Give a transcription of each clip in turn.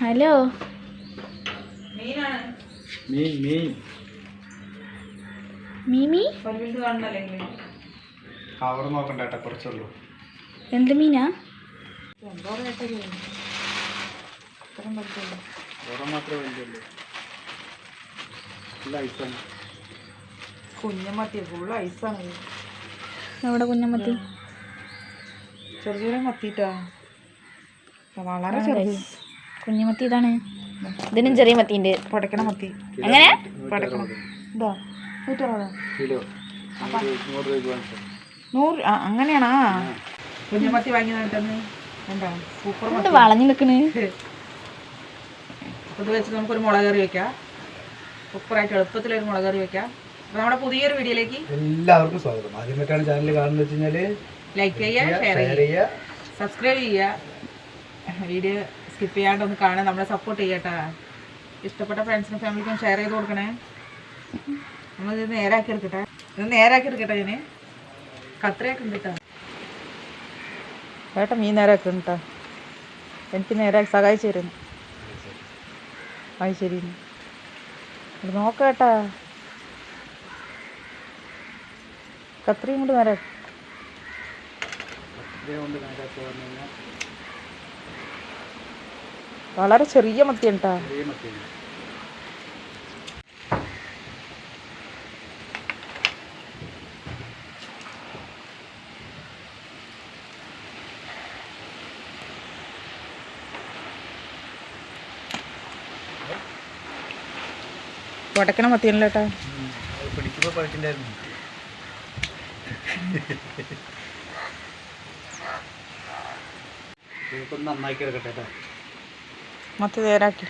Hello. മീമി നോക്കണ്ട കുറച്ചുള്ളൂ. എന്ത് മീനാ? കുഞ്ഞമത്തി full ഐസാണ്. എവിടെ കുഞ്ഞമത്തി? ചെറിയ ചെറിയ മത്തിട്ടാ? വളരെ guys. കുഞ്ഞുമത്തി ഇതാണ്. ഇതിനും ചെറിയ മത്തിയുണ്ട് പൊടക്കണ മത്തി. എങ്ങനെ? പടക്കണം ഇതാ നൂറ്ററുപതാ? കിലോ. നൂറ് അങ്ങനെയാണാ? കുഞ്ഞമത്തി വാങ്ങി എന്താ സൂപ്പർ മത്തി. വളഞ്ഞു നിൽക്കണ്? ഇത് വെച്ച് നമുക്കൊരു മുളക് കറി വെക്കാം. സൂപ്പറായിട്ട് എളുപ്പത്തിലൊരു മുളക് കറി വെക്കാം. അപ്പോൾ നമ്മുടെ പുതിയൊരു വീഡിയോയിലേക്ക് എല്ലാവർക്കും സ്വാഗതം. ആദ്യമായിട്ടാണ് ചാനൽ കാണുന്നത് വെച്ച് കഴിഞ്ഞാൽ ലൈക്ക് ചെയ്യുക ഷെയർ ചെയ്യുക സബ്സ്ക്രൈബ് ചെയ്യുക. വീഡിയോ സ്കിപ്പ് ചെയ്യാണ്ട് ഒന്ന് കാണാൻ നമ്മളെ സപ്പോർട്ട് ചെയ്യട്ടാ. ഇഷ്ടപ്പെട്ട ഫ്രണ്ട്സിനും ഫാമിലിക്കും ഷെയർ ചെയ്ത് കൊടുക്കണേ. നമ്മളിത് നേരാക്കി എടുക്കട്ടെ. ഇത് നേരാക്കി എടുക്കട്ടെ ഞാൻ കത്രയൊക്കെ ഉണ്ട് കേട്ടോ ചേട്ടാ മീൻ നേരാക്കി കേട്ടോ എനിക്ക് നേരാക്കി സഹായിച്ചു തരുന്നു. അത് ശരി. നോക്കേട്ടാ കത്രയും കൊണ്ട് നേരാക്കി. വളരെ ചെറിയ മത്തി ഉണ്ടാ വടക്കണ മത്തിയാണല്ലോ പിടിക്കുമ്പോൾ പഴക്കിണ്ടായിരുന്നു നന്നാക്കി എടുക്കട്ടെ കേട്ടോ മത്തി നേരാക്കി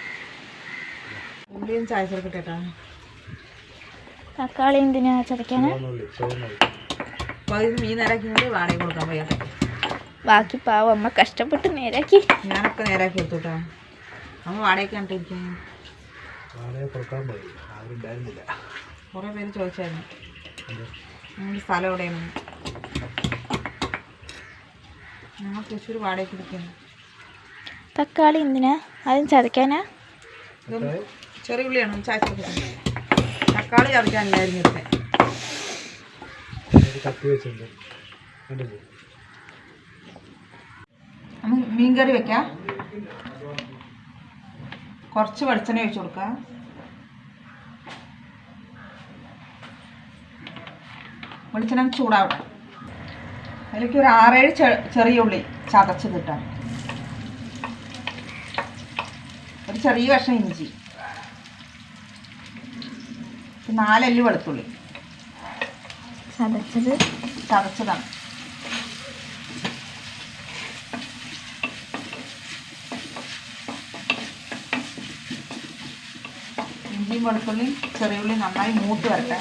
ഉള്ളിയും ചായ ചേർക്കട്ടെ ഏട്ടാ തക്കാളി എന്തിനാ ചതയ്ക്കാനാ? മീൻ നേരാക്കിക്കൊണ്ട് വാടക കൊടുക്കാൻ വയ്യാട്ടെ ബാക്കി പാവം അമ്മ കഷ്ടപ്പെട്ട് നേരാക്കി. ഞാനൊക്കെ നേരാക്കി എടുത്തുട്ടാ അമ്മ വാടക കുറേ പേര് ചോദിച്ചായിരുന്നു. നിങ്ങളുടെ സ്ഥലം എവിടെയാണ് ഞങ്ങൾ തൃശ്ശൂർ വാടകയ്ക്ക് ഇരിക്കുന്നു തക്കാളി എന്തിനാ? ആദ്യം ചതയ്ക്കാനാ? ചെറിയ ഉള്ളിയാണ്. തക്കാളി ചതയ്ക്കാനില്ലായിരുന്നു മീൻ കറി വെക്കാം. കുറച്ച് വെളിച്ചെണ്ണ ഒഴിച്ചു കൊടുക്കാം. വെളിച്ചെണ്ണ ചൂടാവണം അതിലേക്ക് ഒരു ആറേഴ് ചെറിയ ഉള്ളി ചതച്ച് കിട്ടാം ഒരു ചെറിയ കഷ്ണം ഇഞ്ചി. നാലല്ലി വെളുത്തുള്ളി. ചതച്ചത്? ചതച്ചതാണ്. ഇഞ്ചിയും വെളുത്തുള്ളിയും ചെറിയ ഉള്ളി നന്നായി മൂത്ത് വരട്ടെ.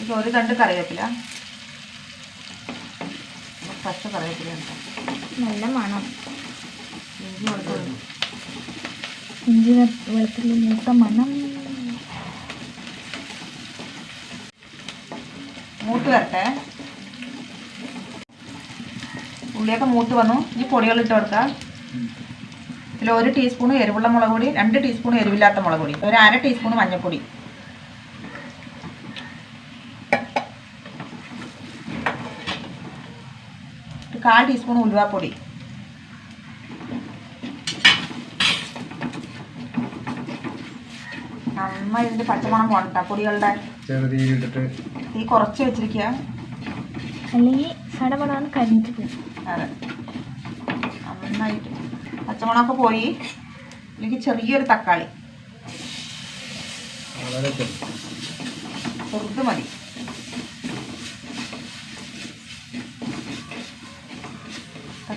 ഇത് ഒരു തണ്ട് കറിവേപ്പില. പച്ച കറിവേപ്പില നല്ല മണം. ഇഞ്ചി വെളുത്തുള്ളി മൂത്ത മണം. മൂത്ത് വരട്ടെ. ഉള്ളിയൊക്കെ മൂത്ത് വന്നു. ഈ പൊടികൾ ഇട്ട് കൊടുക്കാം. ഇതിൽ ഒരു ടീസ്പൂൺ എരിവുള്ള മുളക് പൊടി രണ്ട് ടീസ്പൂൺ എരിവില്ലാത്ത മുളക് പൊടി. ഒരു അര ടീസ്പൂൺ മഞ്ഞൾപ്പൊടി. കാൽ ടീസ്പൂൺ ഉലുവാപ്പൊടി. നമ്മൾ ഇതിന്റെ പച്ചമണം പോകണ്ട പൊടികളുടെ. ഈ തീ കുറച്ച് വെച്ചിരിക്കുക അല്ലെങ്കിൽ സടപടാന്ന് കരിഞ്ഞിട്ട് പോകും അതെ. നന്നായിട്ട് പച്ചമുളകൊക്കെ പോയി. എനിക്ക് ചെറിയൊരു തക്കാളി. ചെറുത് മതി.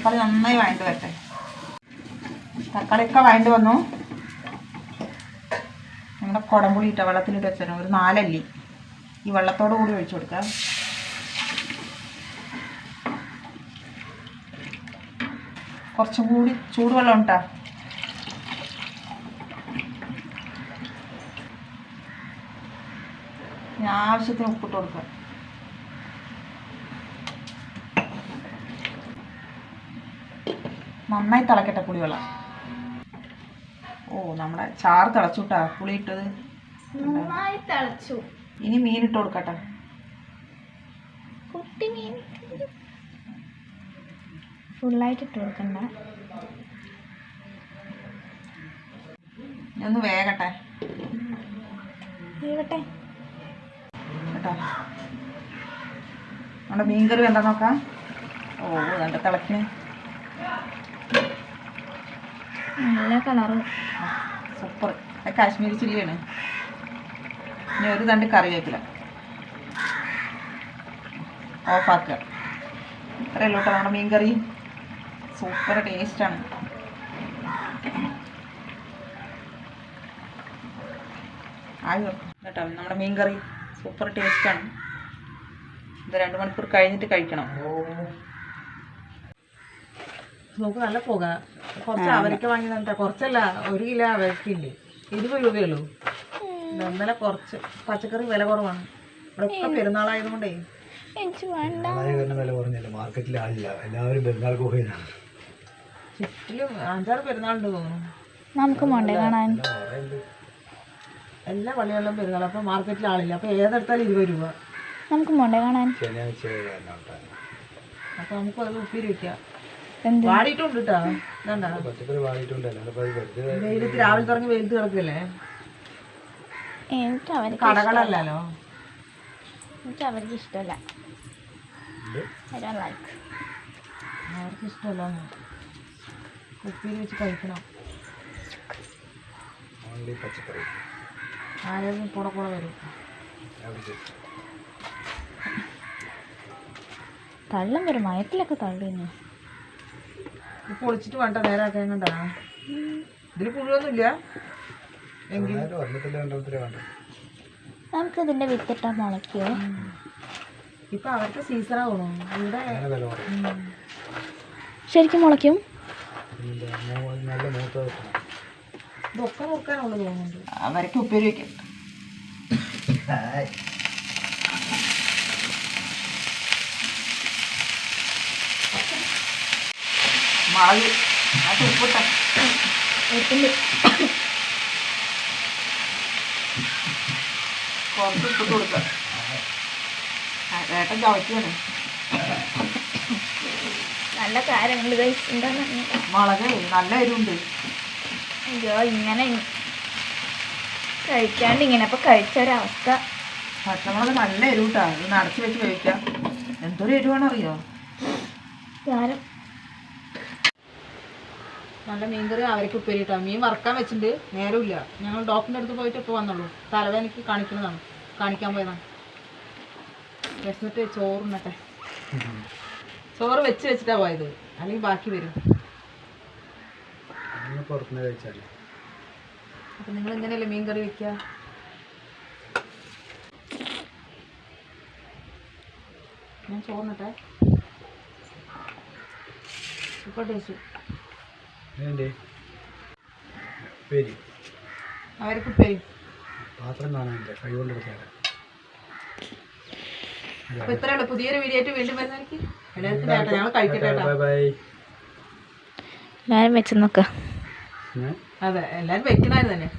തക്കാളി നന്നായി വഴണ്ട് വരട്ടെ. തക്കാളിയൊക്കെ വഴണ്ട് വന്നു. നമ്മുടെ കുടംപുളി ഇട്ട വെള്ളത്തിലിട്ട് വെച്ചാൽ ഒരു നാലല്ലി. ഈ വെള്ളത്തോട് കൂടി ഒഴിച്ചു കൊടുക്കാം. കുറച്ചും കൂടി ചൂടുവെള്ളം ഉണ്ടാ ആവശ്യത്തിന് ഉപ്പിട്ട് കൊടുക്കുക നന്നായി തിളക്കട്ടെ പുളിവെള്ളം. ഓ നമ്മുടെ ചാറ് തിളച്ചുട്ടാ. പുളി ഇട്ടത് ഇനി മീൻ ഇട്ട് കൊടുക്കട്ടെ. കുട്ടി മീൻ ഫുള്ളായിട്ട് ഇട്ട് കൊടുക്കണ്ട. ഒന്ന് വേഗട്ടെ കേട്ടോ. നമ്മുടെ മീൻകറി വേണ്ട നോക്കാം. ഓ നല്ല തിളക്കിന് നല്ല കളറ് സൂപ്പർ കാശ്മീരി ചില്ലിയാണ്. ഇനി ഒരു തണ്ട് കറിവേപ്പില ഓഫാക്കുക ഇത്രയല്ലോ കേട്ടോ നമ്മുടെ മീൻ കറി സൂപ്പർ ടേസ്റ്റാണ് ആയി കേട്ടോ നമ്മുടെ മീൻ കറി സൂപ്പർ ടേസ്റ്റാണ് ഇത് രണ്ട് മണിക്കൂർ കഴിഞ്ഞിട്ട് കഴിക്കണം. നമുക്ക് നല്ല പുക. കുറച്ച് അവരക്ക വാങ്ങി തന്നിട്ടാ കുറച്ചല്ല ഒരു കിലോ അവരക്കില്ലേ ഇരുപത് രൂപയുള്ളൂ ഇന്നലെ കുറച്ച് പച്ചക്കറി വില കുറവാണ്. ഇവിടെ ഒക്കെ പെരുന്നാളായതുകൊണ്ടേ. വില കുറഞ്ഞില്ല. മാർക്കറ്റിൽ ആളില്ല. എല്ലാവരും പെരുന്നാൾ പോയതാണ് ചുറ്റിലും അഞ്ചാറ് പെരുന്നാളുണ്ട് തോന്നുന്നു. നമുക്ക് പോണ്ടേ കാണാൻ. എല്ലാ പള്ളികളിലും പെരുന്നാൾ. അപ്പോൾ മാർക്കറ്റിൽ ആളില്ല. അപ്പോൾ ഏതെടുത്താലും ഇരുപത് രൂപ. നമുക്ക് പോണ്ടേ കാണാൻ. ശനിയാഴ്ച. അപ്പോൾ നമുക്ക് അത് വാടിയിട്ടുണ്ട് കേട്ടോ ഇതണ്ട? പച്ചക്കറി വാങ്ങിയിട്ടുണ്ട് അല്ലാതെ ഇപ്പൊ അത് വെറുതെ വെയിലത്ത് രാവിലെ തുടങ്ങി വെയിലത്ത് കിടക്കല്ലേ? എനിക്ക് അവർക്ക് കടകളല്ലല്ലോ. എനിക്ക് അവർക്ക് ഇഷ്ടമല്ല. I അവർക്ക് ഇഷ്ടമല്ല. വെച്ച് കഴിക്കണം. ഓൺലി പച്ചക്കറി. ആരെങ്കിലും കൂടെ കൂടെ വരും. തള്ളും വരും മയത്തിലൊക്കെ തള്ളുന്നു പൊളിച്ചിട്ട് വേണ്ട നേരെ ആക്കാൻ കണ്ടാ. ഇതിൽ പുഴുവൊന്നുമില്ല? എങ്കിൽ? നമുക്ക് ഇതിന്റെ വിത്തിട്ടാ മുളയ്ക്കോ ഇപ്പൊ അവർക്ക് സീസൺ തോന്നുന്നു ഇവിടെ ശരിക്കും മുളയ്ക്കും. ഇതൊക്കെ മുറുക്കാനുള്ളത് തോന്നുന്നുണ്ട്. അവർക്ക് ഉപ്പേരി വെക്കും. മുളക് അത് ഉപ്പിട്ട കുറച്ച് ഉപ്പിട്ട് കൊടുക്കാം. ആ, ഏട്ടൻ ചവയ്ക്കാണ് നല്ല കാര്യങ്ങൾ എന്താണ് മുളക് നല്ല എരിവുണ്ട്. അയ്യോ ഇങ്ങനെ കഴിക്കാണ്ട് ഇങ്ങനെ. കഴിച്ച ഒരവസ്ഥ പച്ചമുളക് നല്ല എരിവുട്ടാ. ഇത് നടച്ച് വെച്ച് കഴിക്കാം. എന്തൊരു എരിവാണെന്നറിയോ? കാരം നല്ല മീൻകറി അവർക്ക് ഉപ്പേരിട്ടാ മീൻ വറക്കാൻ വെച്ചിട്ടുണ്ട്. നേരമില്ല. ഞങ്ങൾ ഡോക്ടറിന്റെ അടുത്ത് പോയിട്ട് ഇപ്പോൾ വന്നുള്ളൂ തലവേദനയ്ക്ക് കാണിക്കുന്നതാണ്. കാണിക്കാൻ പോയതാണ് വിശന്നിട്ട് ചോറുണ്ണട്ടെ ചോറ് വെച്ച് വെച്ചിട്ടാ പോയത്. അല്ലെങ്കിൽ ബാക്കി വരും. അപ്പൊ പുറത്തുനിന്ന് കഴിച്ചാൽ അപ്പം നിങ്ങൾ എങ്ങനെയല്ലേ മീൻ കറി വെക്കുക ഞാൻ ചോറിനട്ടെ സൂപ്പർ ടേസ്റ്റ്. പേര് അവർക്ക് പേര് പാത്രം കാണാനില്ല കൈകൊണ്ട് എടുക്കാൻ അപ്പൊ ഇത്രയുള്ള പുതിയൊരു വീഡിയോ ആയിട്ട് വീണ്ടും വരുന്നതായിരിക്കും. എല്ലാവർക്കും ഞങ്ങൾ കഴിക്കട്ടെ എല്ലാവരും വെച്ച് നോക്കാം. അതെ എല്ലാവരും വെക്കണായിരുന്നു തന്നെ.